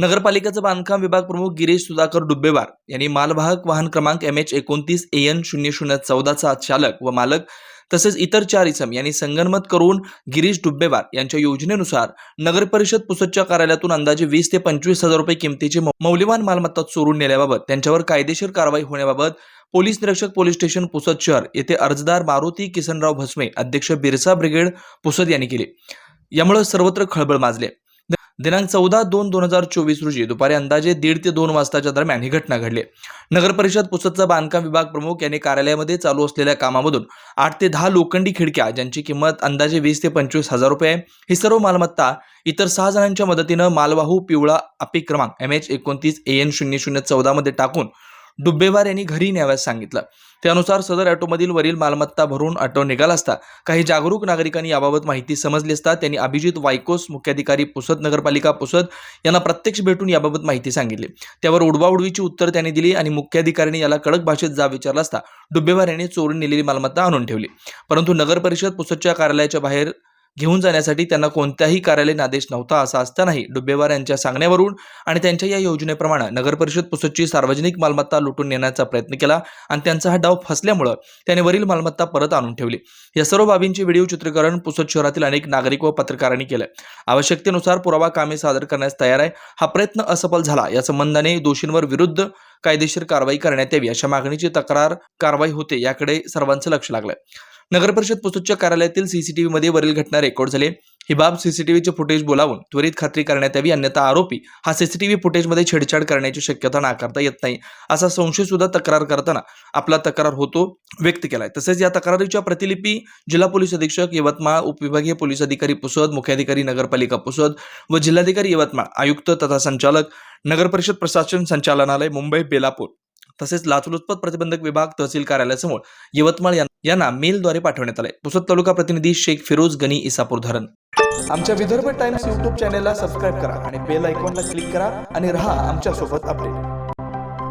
नगरपालिकेचं बांधकाम विभाग प्रमुख गिरीश सुधाकर डुब्बेवार यांनी मालवाहक वाहन क्रमांक एम एच एकोणतीस ए एन शून्य शून्य चौदाचा चालक व मालक तसेच इतर चार इसम यांनी संगनमत करून गिरीश डुब्बेवार यांच्या योजनेनुसार नगर परिषद पुसदच्या कार्यालयातून अंदाजे वीस ते पंचवीस हजार रुपये किमतीची मौल्यवान मालमत्ता चोरून नेल्याबाबत त्यांच्यावर कायदेशीर कारवाई होण्याबाबत पोलीस निरीक्षक पोलीस स्टेशन पुसद शहर येथे अर्जदार मारुती किसनराव भस्मे अध्यक्ष बिरसा ब्रिगेड पुसद यांनी केले. यामुळे सर्वत्र खळबळ माजले. दिनांक चौदा दोन दोन हजार चोवीस रोजी दुपारी अंदाजे दीड ते दोन वाजताच्या दरम्यान ही घटना घडली. नगरपरिषद पुसदचा बांधकाम विभाग प्रमुख यांनी कार्यालयामध्ये चालू असलेल्या कामामधून आठ ते दहा लोखंडी खिडक्या ज्यांची किंमत अंदाजे वीस ते पंचवीस हजार रुपये आहे ही सर्व मालमत्ता इतर सहा जणांच्या मदतीनं मालवाहू पिवळा अपीक क्रमांक एम एच एकोणतीस ए एन शून्य शून्य चौदामध्ये टाकून डुब्बेवार यांनी घरी न्याव्यास सांगितलं. त्यानुसार सदर ऑटोमधील वरील मालमत्ता भरून ऑटो निघाला असता. काही जागरूक नागरिकांनी याबाबत माहिती समजली असता त्यांनी अभिजित वायकोस मुख्याधिकारी पुसद नगरपालिका पुसद यांना प्रत्यक्ष भेटून याबाबत माहिती सांगितली. त्यावर उडवाउडवीची उत्तर त्यांनी दिली आणि मुख्याधिकाऱ्यांनी याला कडक भाषेत जाब विचारला असता. डुब्बेवार यांनी चोरून नेलेली मालमत्ता आणून ठेवली. परंतु नगर परिषद पुसदच्या कार्यालयाच्या बाहेर घेऊन जाण्यासाठी त्यांना कोणत्याही कार्यालयीन आदेश नव्हता असा असतानाही डुब्बेवार यांच्या सांगण्यावरून आणि त्यांच्या या योजनेप्रमाणे नगर परिषद पुसदची सार्वजनिक मालमत्ता लुटून नेण्याचा प्रयत्न केला आणि त्यांचा हा डाव फसल्यामुळं त्याने वरील मालमत्ता परत आणून ठेवली. या सर्व बाबींचे व्हिडिओ चित्रीकरण पुसद शहरातील अनेक नागरिक व पत्रकारांनी केलं. आवश्यकतेनुसार पुरावा कामे सादर करण्यास तयार आहे. हा प्रयत्न असफल झाला. या संबंधाने दोषींवर विरुद्ध कायदेशीर कारवाई करण्यात यावी अशा मागणीची तक्रार कारवाई होते याकडे सर्वांचं लक्ष लागलं नगरपरिषद पुसदच्या कार्यालयातील सीसीटीव्ही मध्ये वरील घटना रेकॉर्ड झाली ही बाब सीसीटीव्हीचे फुटेज बोलावून त्वरित खात्री करण्यात यावी अन्यथा आरोपी हा सीसीटीव्ही फुटेजमध्ये छेडछाड करण्याची शक्यता नाकारता येत नाही. असा संशय सुद्धा तक्रार करताना आपला तक्रार होतो व्यक्त केलाय. तसेच या तक्रारीच्या प्रतिलिपी जिल्हा पोलीस अधीक्षक यवतमाळ उपविभागीय पोलीस अधिकारी पुसद मुख्याधिकारी नगरपालिका पुसद व जिल्हाधिकारी यवतमाळ आयुक्त तथा संचालक नगरपरिषद प्रशासन संचालनालय मुंबई बेलापूर तसेच लाचलुचपत प्रतिबंधक विभाग तहसील कार्यालयासमोर यवतमाळ यांना मेलद्वारे पाठवण्यात आले पुसद तालुका प्रतिनिधी शेख फिरोज गनी इसापूर धरण. आमच्या विदर्भ टाइम्स युट्यूब चॅनेलला सबस्क्राईब करा आणि बेल आयकॉनला क्लिक करा आणि राहा आमच्यासोबत अपडेट.